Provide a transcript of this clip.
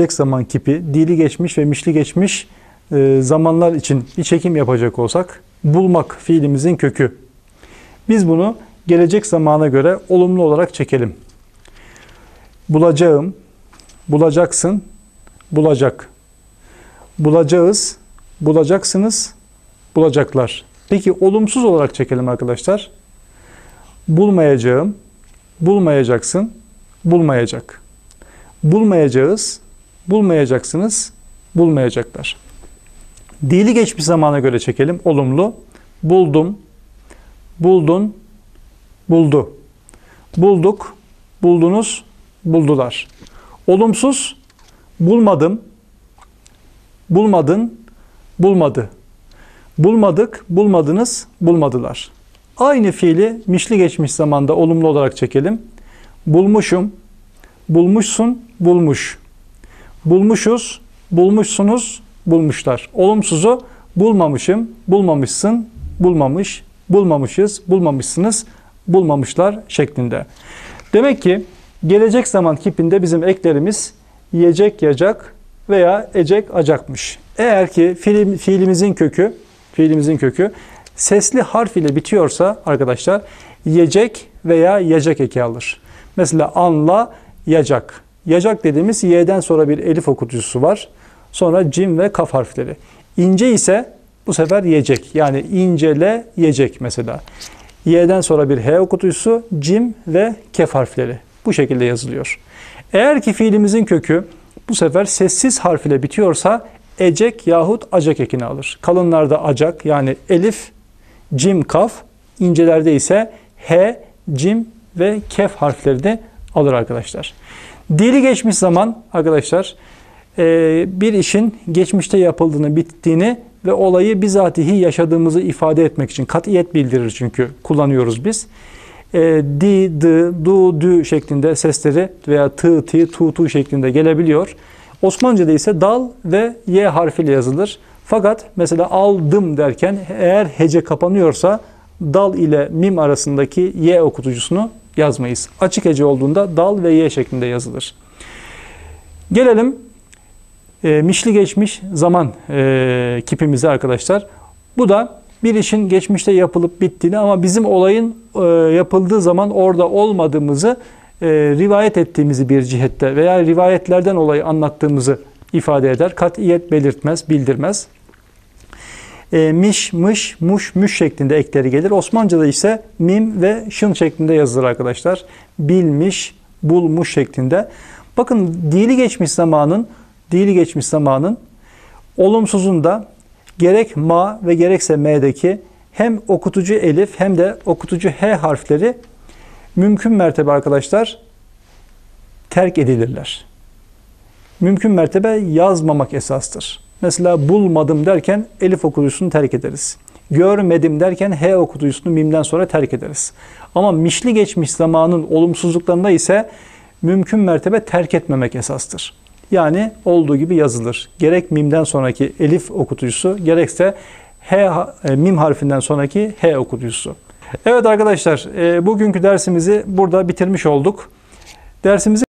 gelecek zaman kipi, dili geçmiş ve mişli geçmiş e, zamanlar için bir çekim yapacak olsak bulmak fiilimizin kökü. Biz bunu gelecek zamana göre olumlu olarak çekelim. Bulacağım, bulacaksın, bulacak. Bulacağız, bulacaksınız, bulacaklar. Peki olumsuz olarak çekelim arkadaşlar. Bulmayacağım, bulmayacaksın, bulmayacak. Bulmayacağız, bulmayacaksınız, bulmayacaklar. Dili geçmiş zamana göre çekelim. Olumlu. Buldum, buldun, buldu. Bulduk, buldunuz, buldular. Olumsuz, bulmadım, bulmadın, bulmadı. Bulmadık, bulmadınız, bulmadılar. Aynı fiili mişli geçmiş zamanda olumlu olarak çekelim. Bulmuşum, bulmuşsun, bulmuş. Bulmuşuz, bulmuşsunuz, bulmuşlar. Olumsuzu bulmamışım, bulmamışsın, bulmamış, bulmamışız, bulmamışsınız, bulmamışlar şeklinde. Demek ki gelecek zaman kipinde bizim eklerimiz yiyecek, yacak veya ecek, acakmış. Eğer ki fiil, fiilimizin kökü, fiilimizin kökü sesli harf ile bitiyorsa arkadaşlar yiyecek veya yacak eki alır. Mesela anla, yacak. Yacak dediğimiz y'den sonra bir elif okutucusu var. Sonra cim ve kaf harfleri. İnce ise bu sefer yiyecek. Yani incele yiyecek mesela. Y'den sonra bir H okutucusu, cim ve kef harfleri. Bu şekilde yazılıyor. Eğer ki fiilimizin kökü bu sefer sessiz harf ile bitiyorsa ecek yahut acak ekini alır. Kalınlarda acak yani elif, cim, kaf. incelerde ise H, cim ve kef harfleri de alır arkadaşlar. Dili geçmiş zaman arkadaşlar bir işin geçmişte yapıldığını, bittiğini ve olayı bizatihi yaşadığımızı ifade etmek için katiyet bildirir çünkü kullanıyoruz biz. Di, dı, du, dü şeklinde sesleri veya tı, ti, tu, tu şeklinde gelebiliyor. Osmanlıca'da ise dal ve y harfiyle yazılır. Fakat mesela aldım derken eğer hece kapanıyorsa dal ile mim arasındaki y okutucusunu yazmayız. Açık hece olduğunda dal ve y şeklinde yazılır. Gelelim e, mişli geçmiş zaman e, kipimize arkadaşlar. Bu da bir işin geçmişte yapılıp bittiğini ama bizim olayın e, yapıldığı zaman orada olmadığımızı e, rivayet ettiğimizi bir cihette veya rivayetlerden olayı anlattığımızı ifade eder. Katiyet belirtmez, bildirmez. E, miş, mış, muş, müş şeklinde ekleri gelir. Osmanlıca'da ise mim ve şın şeklinde yazılır arkadaşlar. Bilmiş, bulmuş şeklinde. Bakın dili geçmiş zamanın, dili geçmiş zamanın olumsuzunda gerek ma ve gerekse m'deki hem okutucu elif hem de okutucu h harfleri mümkün mertebe arkadaşlar terk edilirler. Mümkün mertebe yazmamak esastır. Mesela bulmadım derken elif okuyusunu terk ederiz. Görmedim derken h okuyusunu mimden sonra terk ederiz. Ama mişli geçmiş zamanın olumsuzluklarında ise mümkün mertebe terk etmemek esastır. Yani olduğu gibi yazılır. Gerek mimden sonraki elif okutucusu gerekse h e, mim harfinden sonraki h okutucusu. Evet arkadaşlar, e, bugünkü dersimizi burada bitirmiş olduk. Dersimizi